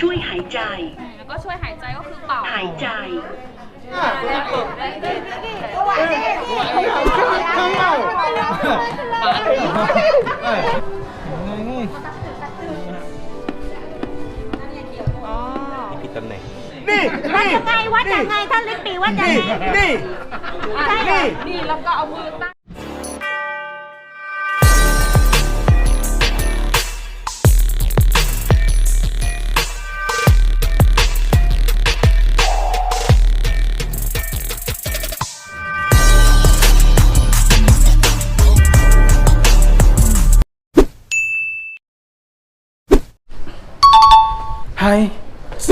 ช่วยหายใจ แล้วก็ช่วยหายใจก็คือเป่าหายใจผิดตำแหน่งนี่วัดยังไงวัดยังไงท่านลิปปีวัดยังนี่ไงนี่ใช่เหรอนี่ แล้วก็เอามือตั้ง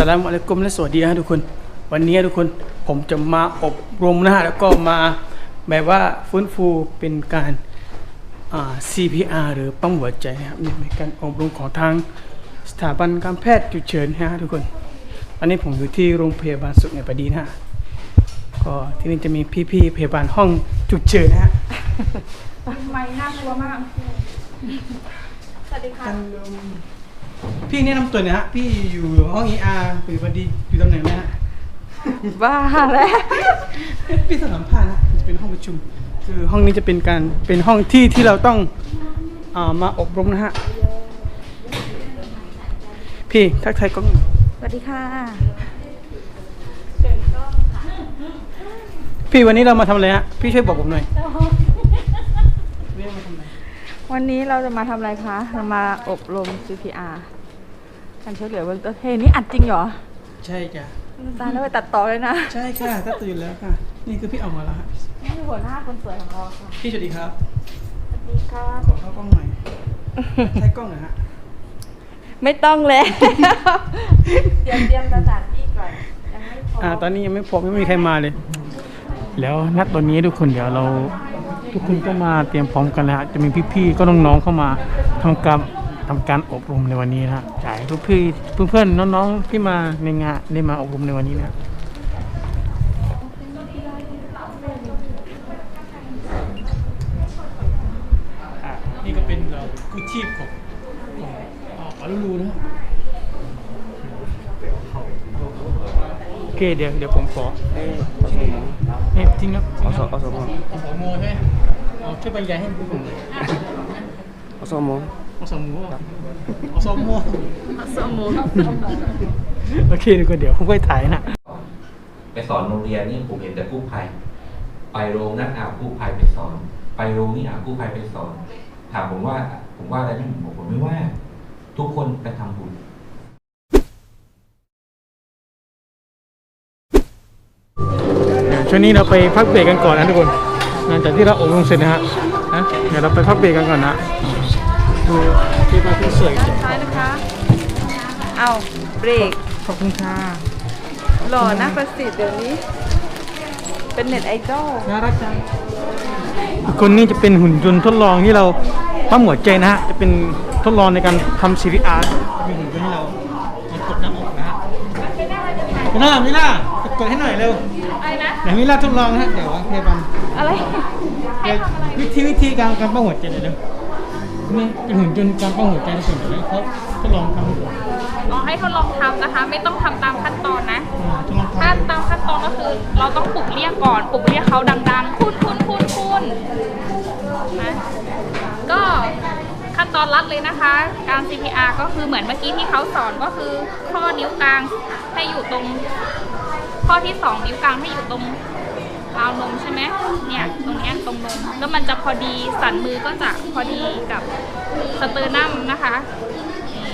ลามอะลัยกุมและสวัสดีฮะทุกคน วันนี้ทุกคนผมจะมาอบรมนะฮะแล้วก็มาแบบว่าฟื้นฟูเป็นการ CPR หรือปั๊มหัวใจนะครับนี่เป็นการอบรมของทางสถาบันการแพทย์ฉุกเฉินนะฮะทุกคนอันนี้ผมอยู่ที่โรงพยาบาลสุขในประดีนะฮะก็ที่นี่จะมีพี่ๆพยาบาลห้องฉุกเฉินนะฮะไม่น่ากลัวมากสวัสดีค่ะ พี่แนะนำตัวหนะฮะ พี่อยู่ห้อง ER หรือวันดีอยู่ตำแหน่งไหนฮะ บ้าแล้ว พี่สถานภาษณ์นะจะเป็นห้องประชุม คือห้องนี้จะเป็นการเป็นห้องที่ที่เราต้องอามาอบรมนะฮะ พี่ทักทายกล้องหน่อยสวัสดีค่ะ พี่วันนี้เรามาทำอะไรฮะ พี่ช่วยบอกผมหน่อยวันนี้เรามาทำอะไร วันนี้เราจะมาทำอะไรคะ เรามาอบรม CPR การช่วยเหลือเบื้องต้นเฮ้ยนี่อัดจริงเหรอใช่จ้ะตายแล้วไปตัดต่อเลยนะใช่ค่ะถ้าตื่นแล้วค่ะ นี่คือพี่ออกมาแล้วฮะนี่คือหัวหน้าคนสวยของเราค่ะพี่สวัสดีครับ สวัสดีค่ะขอเข้ากล้องหน่อยใช้กล้องหน่อยฮะไม่ต้องเลย เตรียมเตรียมสถานที่ก่อน ยังไม่พออ่าตอนนี้ยังไม่พบไม่มีใครมาเลย แล้วนัดตอนนี้ทุกคนเดี๋ยวเรา ทุกคนก็มาเตรียมพร้อมกันแล้วฮะจะมีพี่ๆก็น้องๆเข้ามาทำการทำการอบรมในวันนี้นะฮะจ่ายทุกพี่เพื่อนๆน้องๆที่มาในงานได้มาอบรมในวันนี้นะอะนี่ก็เป็นเอ่อกู้ชีพของของอ่าปาลูลูนะฮะโอเคเดี๋ยวเดี๋ยวผมขอเอ้ยจริงครับจริงครับอสมอสมใช่ไหม เอาช่วยบรรยายให้ผู้ผมหน่อยอสมอสมอสมอสมโอเคดีกว่าเดี๋ยวผมค่อยถ่ายนะไปสอนโรงเรียนนี่ผมเห็นแต่กู้ภัย ไปโรงนักอาบกู้ภัยไปสอน ไปโรงนี่อาบกู้ภัยไปสอน ถามผมว่า ผมว่าอะไรนี่ผมผมไม่ว่า ทุกคนไปทำบุญช่วงนี้เราไปพักเบรกกันก่อนนะทุกคน หลังจากที่เราอบรมเสร็จนะฮะนะเดี๋ยวเราไปพักเบรกกันก่อนนะดูที่มาที่สวยจังท้ายนะคะ เอาเบรก ขอบคุณค่ะหล่อนะประสิทธิ์เดี๋ยวนี้ เป็นเน็ตไอดอลน่ารักจังอีกคนนี้จะเป็นหุ่นยนต์ทดลองที่เราปั๊มหัวใจนะฮะ จะเป็นทดลองในการทำ CPR มีหุ่นยนต์ให้เรามากดหน้าอกนะฮะมิล่ามิล่ากดให้หน่อยเร็วอะไรนะไหนมิล่าทดลองนะฮะเดี๋ยวพยาบาล อะไรเดี๋ยววิธีวิธีการการปั้มหัวใจเดี๋ยวเร็วนี่เป็นหุ่นยนต์การปั้มหัวใจในส่วนเดี๋ยวเขาทดลองทำอ๋อให้ทดลองทำนะคะ ไม่ต้องทำตามขั้นตอนนะอ่าทดลองถ้าทำตามขั้นตอนก็คือ เราต้องปลุกเรียกก่อนปลุกเรียกเขาดังๆคุณคุณคุณคุณนะก็ขั้นตอนรัดเลยนะคะ การ CPR ก็คือเหมือนเมื่อกี้ที่เขาสอนก็คือ ข้อนิ้วกลางให้อยู่ตรง ข้อที่สองนิ้วกลางให้อยู่ตรง ราวนมใช่ไหมเนี่ยตรงเนี้ยตรงนมแล้วมันจะพอดีสันมือก็จะพอดีกับสเตอร์นัมนะคะนี่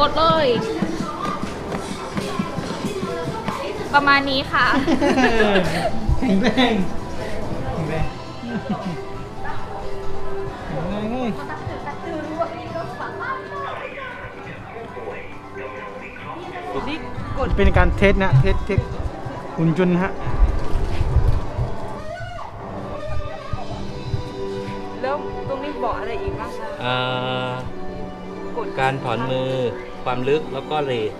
กดเลย ประมาณนี้ค่ะ แข็งแรงแข็งแรงแข็งแรงเว้ยเป็นการเทสนะ เทสเทสหุ่นยนต์นะฮะ แล้วตรงนี้บอกอะไรอีกบ้างคะอ่าการถอนมือความลึกแล้วก็เรท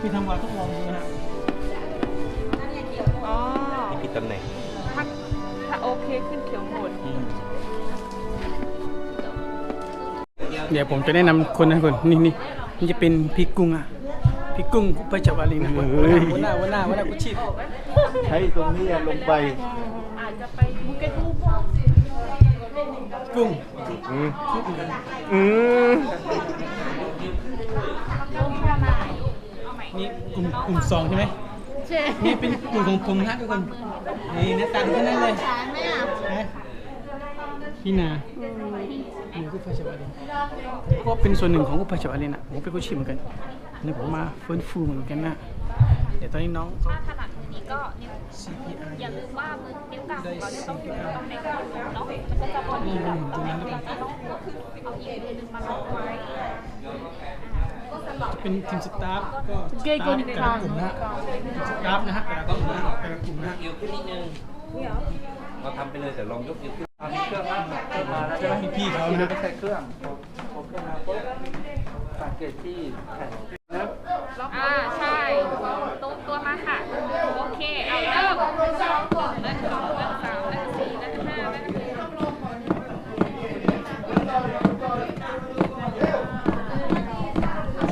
พี่ทำวันทดลองดูนะฮะอ๋อที่ผิดตำแหน่งถ้าถ้าโอเคขึ้นเขียวหมดอืมเดี๋ยวผมจะแนะนำคนนะคนนี่นี่มันจะเป็นพี่กุ้งอะพี่กุ้งกุปจับวาลินวันหน้าวันหน้าวันหน้ากุชีพใช้ตรงนี้ลงไป กุ้งอืมอืมนี่กลุ่มกลุ่มสองใช่ไหมใช่นี่เป็นกลุ่มของผมนะทุกคนนี่หน้าตาทั้งนั้นเลยพี่นานี่กุปจับวาลินก็เป็นส่วนหนึ่งของกุปจับวาลินอะผมเป็นกุชีพเหมือนกันนี่ผมมาฟื้นฟูเหมือนกันนะ ดี๋ยวตอนนี้น้องเขาถ้าถนัดมือนี้ก็นิ้ว CPR อย่าลืมว่ามือนิ้วกลางของเราเนี่ยต้องอยู่ตำแหน่งเนาะมันก็จะบนนี่มันตรงนั้นด้วยเราจะต้องเอาอีกมือหนึงมาล็อกไว้เป็นทีมสตาฟก็สตาฟแต่ละกลุ่มนะฮะสตาฟนะฮะแต่ละกลุ่มนะแต่ละกลุ่มนะฮะเอวขึ้นนิดนึงเราทำไปเลยแต่ลองยกเอวขึ้นเอาเครื่องมาเครื่องมาแล้วใช่ไหมพี่พี่ๆเขาไม่นะใช่เครื่องพอเครื่องมาปุ๊บสังเกตที่แผ่น อ่าใช่ตรงตัวมาค่ะ โอเค เอาเริ่มเลขสองเลขสามเลขสี่เลขห้าเลขหก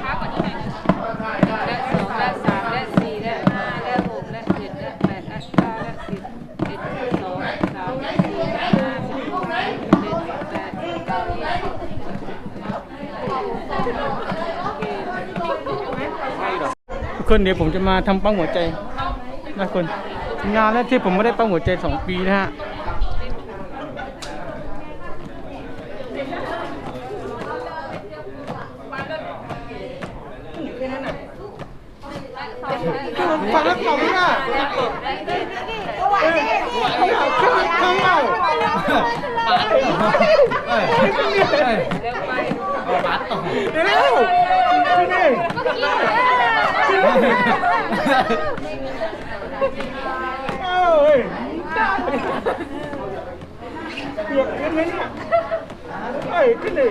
ช้ากว่านี้หน่อย และสองและสามและสี่และห้าและหกและเจ็ดและแปดและเก้าและสิบเอ็ดและสองและสามและสี่และห้าสิบหกและเจ็ดและแปดและเก้าและสิบ ทุก คนเดี๋ยวผมจะมาทำปั้งหัวใจนะคน งานแรกที่ผมไม่ได้ปั้งหัวใจสองปีนะฮะ ฟังแล้วผมอะข้างเล่า เร็วเอ้ยเปียกขึ้นไหมเนี่ย เอ้ยขึ้นเลย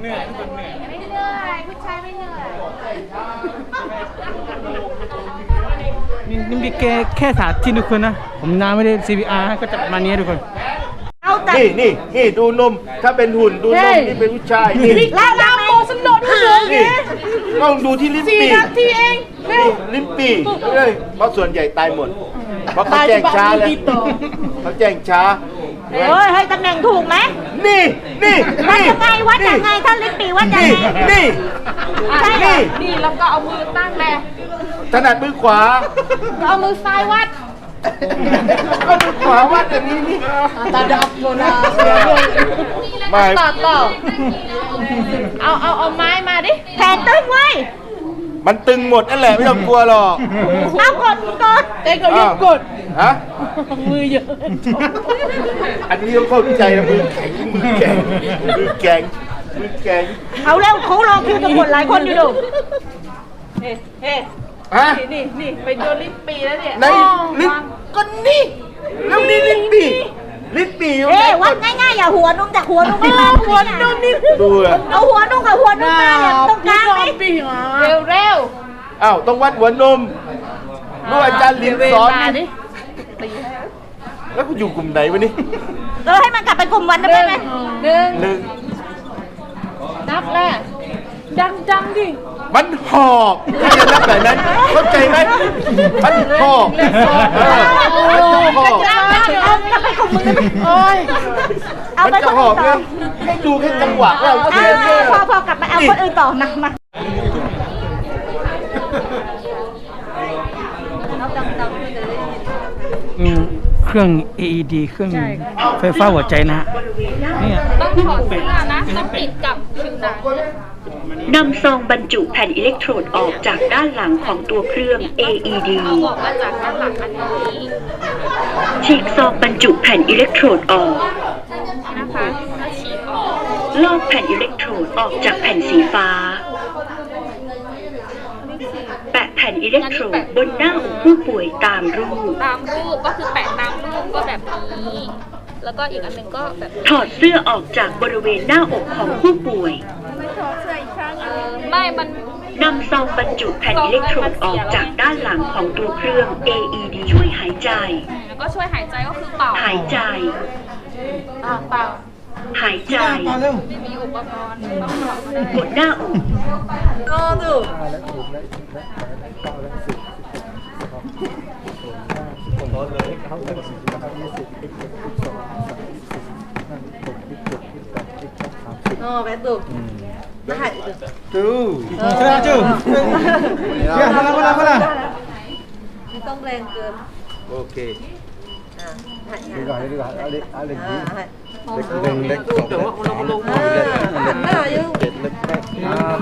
เหนื่อยทุกคนเหนื่อยไม่เหนื่อยผู้ชายไม่เหนื่อยนี่นี่มีแค่แค่สาธิตทุกคนนะ ผมน้ำไม่ได้ CPR ก็จะประมาณนี้ยทุกคนนี่นี่นี่ดูนม ถ้าเป็นหุ่นดูนมนี่เป็นผู้ชายนี่แล้วเราโมสนโดดผู้หญิงนี่ต้องดูที่ลิ้นปีทีเองนี่ลิ้นปีเลยเพราะส่วนใหญ่ตายหมด เพราะเขาแจ้งช้าแล้วเขาแจ้งช้าเฮ้ยให้ตำแหน่งถูกไหมนี่นี่วัดนี่ยังไงวัดยังไงถ้าลิ้นปีวัดยังนี่ไงนี่ใช่เหรอนี่นี่แล้วก็เอามือตั้งแม่ถนัดมือขวาเอามือซ้ายวัดก็มือขวาวัดอย่างนี้นี่ตาดับโดนไม่ ต่อต่อเอาเอาเอาไม้มาดิแขนตึงไว้ มันตึงหมดนั่นแหละไม่ต้องกลัวหรอก เอากดกดเต้ก็ยืดกดฮะ มือเยอะอันนี้ต้องเข้าใจนะมือแข็งมือแข็งมือแข็งมือแข็งเอาเร็วเขารอคิวกันหมดหลายคนอยู่ดูเฮ้เฮ้ฮะนี่นี่นี่ไปโดนลิ้นปีแล้วเนี่ยในลิ้นก็นี่แล้วนี่ลิ้นปี ลิ้นปีอยู่เอ๊วัดง่ายๆอย่าหัวนุ่มแต่หัวนุ่มไม่มาหัวนุ่มนี่ดูอะเอาหัวนุ่มกับหัวนุ่มมาเนี่ยตรงกลางไหมเร็วเร็วอ้าวต้องวัดหัวนมรู้อาจารย์เรียนสอนมาดิแล้วกูอยู่กลุ่มไหนวะนี่เออให้มันกลับไปกลุ่มวันได้ไหมหนึ่งหนึ่งนับแม่ดังดังดิ มันหอบถ้าจะนับแบบนั้นเข้าใจไหมมันหอบเออมันจะหอบเอากลับไปกลุ่มมึงได้ไหมโอ้ยเอามันไปจะคนหออื่บนต่เนี่อยให้ดูแค่จังหวะว่าเราเอเขียนอเนี่ย พอพอกลับมาเอาคนอื่นต่อมามาอืมเครื่อง AED เครื่องไฟฟ้าหัวใจนะฮะเนี่ย ต้องถอดเสื้อนะต้องติดกับผิวหนังนำซองบรรจุแผ่นอิเล็กโทรดออกจากด้านหลังของตัวเครื่อง AED เอาออกมาจากด้านหลังอันนี้ฉีกซองบรรจุแผ่นอิเล็กโทรดออก นะคะแล้วฉีกออกลอกแผ่นอิเล็กโทรดออกจากแผ่นสีฟ้า แปะแผ่นอิเล็กโทรดบนหน้าอกผู้ป่วยตามรูป ตามรูปก็คือแปะตามรูปก็แบบนี้ แล้วก็อีกอันหนึงก็แบบถอดเสื้อออกจากบริเวณหน้าอกของผู้ป่วยเออไม่มัน นำซองบรรจุแผ่นอิเล็กโทรดออกจากด้านหลังของตัวเครื่อง AED ช่วยหายใจ แล้วก็ช่วยหายใจก็คือเป่าหายใจ อ่าเป่าหายใจต่อเร็วมีอุปกรณ์ต้องประกอบก็ได้กดหน้าอกก็ดูอ๋อแป๊บดูนะหาย ดูดูเจอจูเดี๋ยวมาแล้วมาแล้วมาแล้วไม่ต้องแรงเกินโอเคอ่าหายหายดีกว่าดีกว่าเอาเล็กเอาเล็กอ่าดีหายเล็กหนึ่งเล็กสองเล็กสามเล็กอ่าหันหน้าอยู่เจ็ดเล็กแปด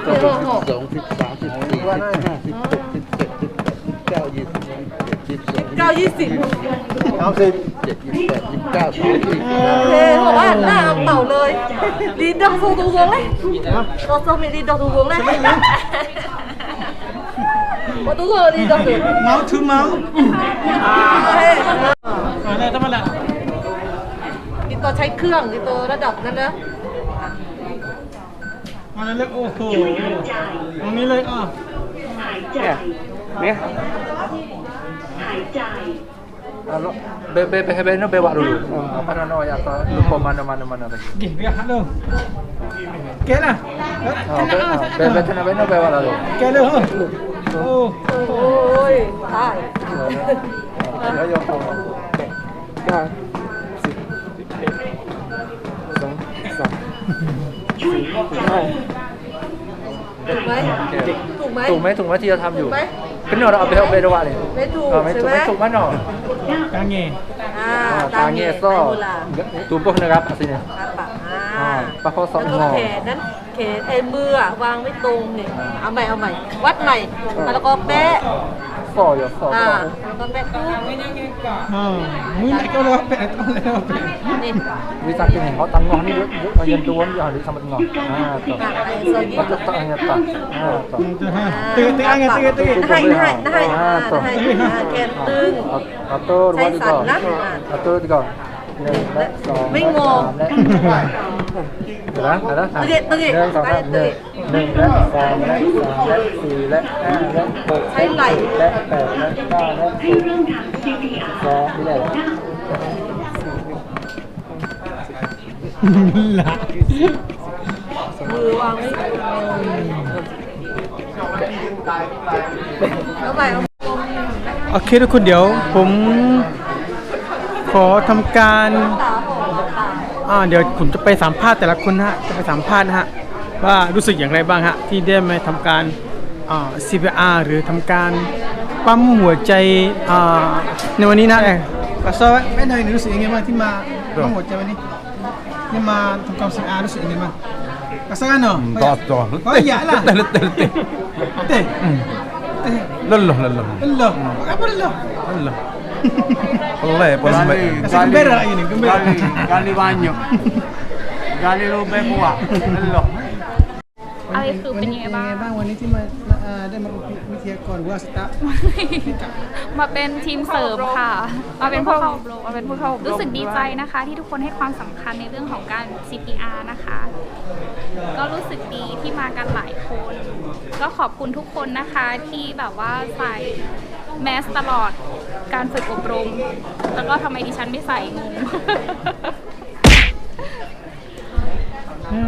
เดี๋ยวหกสองสิบสามสิบสี่สิบห้าสิบหกสิบเจ็ดสิบแปดสิบเก้ายี่สิบยี่สิบเจ็ดยี่สิบสองเก้ายี่สิบ สามสิบเจ็ดยี่สิบแปดยี่สิบเก้าสามสิบโอเคบอกว่าหันหน้าเอาเต่าเลยดีดอกโซตูวงเลยดอกโซมีดีดอกตูวงเลยว่าตูวงดีดอกตูเมาส์ทูเมาส์เฮ้ยมาแล้วต้องมาแล้วดีตัวใช้เครื่องดีตัวระดับนั้นนะมาแล้วโอ้โหตรงนี้เลยอะหายใจเนี่ยหายใจ Kalau be be be be no bawa dulu. Apa no no ya to lupa mana mana mana lagi. เก่งเรียกฮัลโหลแกน่ะ Oh, be be be sana be no bawa lalu. แกเลยเหรอโอ้โอ้ยตาย Ya ya. Kan. Song song. ถูกไหมถูกไหมถูกไหมถูกไหมที่เราทำอยู่ ถูกไหมเป็นหนอเอาไปเอาไปดูว่าเลยไม่ถูกเออไม่ใช่ถูกไหมไม่ถูกมันหนอกางเงอ่าตาเงี้ยซ้อโบราณ tubuh นะครับ aslinya ตาปะอ่าอ่าปะข้อศอกแล้วงก็อแขนนั้นแขนไอ้มืออะวางไม่ตรงเนี่ยเอาใหม่เอาใหม่วัดใหม่แล้วก็แปะ ฟออยู่ฟออ่าฟอแล้วก็แปะปุ๊บอ่ามึงไหนก็เลยเป็ดต้องเลยเป็ดนี่ bisa kini kau tangguh ni duk duk bagian tuan dia ada sama tengah ah tu ปากไอ้โซยี่ kau tak hanya tak ah tu ตึงตึงอันเงี้ยตึงตึงให้ให้ให้ให้ให้แขนตึง satu dua tiga satu tiga หนึ่งและสองไม่งอและสามและเดี๋ยวนะเดี๋ยวนะตึกอีกตึกอีกหนึ่งสองสามหนึ่ง หนึ่งและสองและสามและสี่และห้าและหกใช้ไหลและแปดและเก้าและให้สิบเริ่มทำ CPR สองนี่แหละหลักมือวางไม่เอาใหม่เอาโอเคทุกคนเดี๋ยว ผมขอทำการตาหอมตาอ่าเดี๋ยวผมจะไปสัมภาษณ์แต่ละคนนะฮะ จะไปสัมภาษณ์นะฮะ ว่ารู้สึกอย่างไรบ้างฮะที่ได้มาทำการอ่า CPR หรือทำการปั๊มหัวใจอ่าในวันนี้นะเออปัสสาวะไม่หน่อยรู้สึกยังไงบ้างที่มาปั๊มหัวใจวันนี้นี่มาทำการ CPR รู้สึกยังไงบ้าง Rasakan no? Betul. Oh iya lah. Letih, letih, letih. Letih. Letih. Leluh, leluh. Lelah. Apa lelah? Leluh. Pelai pun sampai. Rasa gembira lagi ni, gembira. Kali banyak. Kali lebih kuat. Leluh. อะไรคือเป็นยังไงบ้างบ้างวันนี้ที่มาได้มาวิทยากรว่าสตามาเป็นทีมเสริมค่ะมาเป็นผู้เข้าอบรมมาเป็นผู้เข้าอบรมรู้สึกดีใจนะคะ ที่ทุกคนให้ความสำคัญในเรื่องของการ CPR นะคะ ก็รู้สึกดีที่มากันหลายคน ก็ขอบคุณทุกคนนะคะที่แบบว่าใส่แมสตลอดการฝึกอบรม แล้วก็ทำไมดิฉันไม่ใส่งง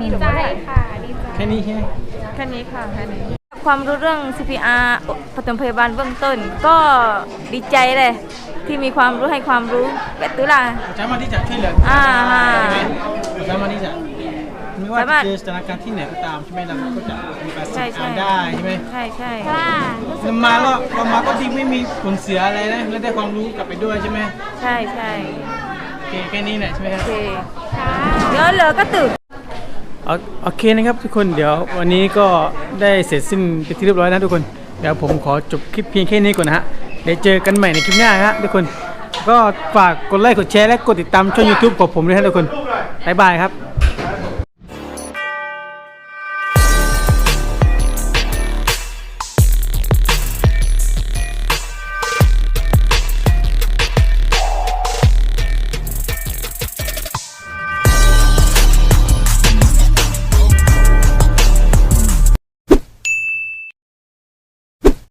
ดีใจค่ะดีใจ แค่นี้ใช่ไหมแค่นี้ค่ะแค่นี้ความรู้เรื่อง CPR ปฐมพยาบาลเบื้องต้น ก็ดีใจเลย ที่มีความรู้ให้ความรู้แบบตุลาสามารถที่จะช่วยเหลืออ่าฮะสามารถที่จะไม่ว่าสามารถจะเจอสถานการณ์ที่ไหนก็ตามใช่ไหมเราก็จะมีการใช่สื่อใช่สารได้ใช่ไหมใช่ใช่เรามาแล้วเรามาก็ดีไม่มีผลเสียอะไรนะและได้ความรู้กลับไปด้วยใช่ไหมใช่ใช่โอเคแค่นี้แหละใช่ไหมคโอรับเคเดี๋ยวเหลือก็ตื่นเอา โอเคนะครับทุกคนเดี๋ยววันนี้ก็ได้เสร็จสิ้นไปนที่เรียบร้อยนะทุกคน เดี๋ยวผมขอจบคลิปเพียงแค่นี้ก่อนนะฮะเดี๋ยวเจอกันใหม่ในคลิปหน้าฮะทุกคน ก็ฝากกดไลค์กดแชร์และกดติดตามช่อง YouTube ของผมด้วยนะทุกคนบ๊ายบายครับ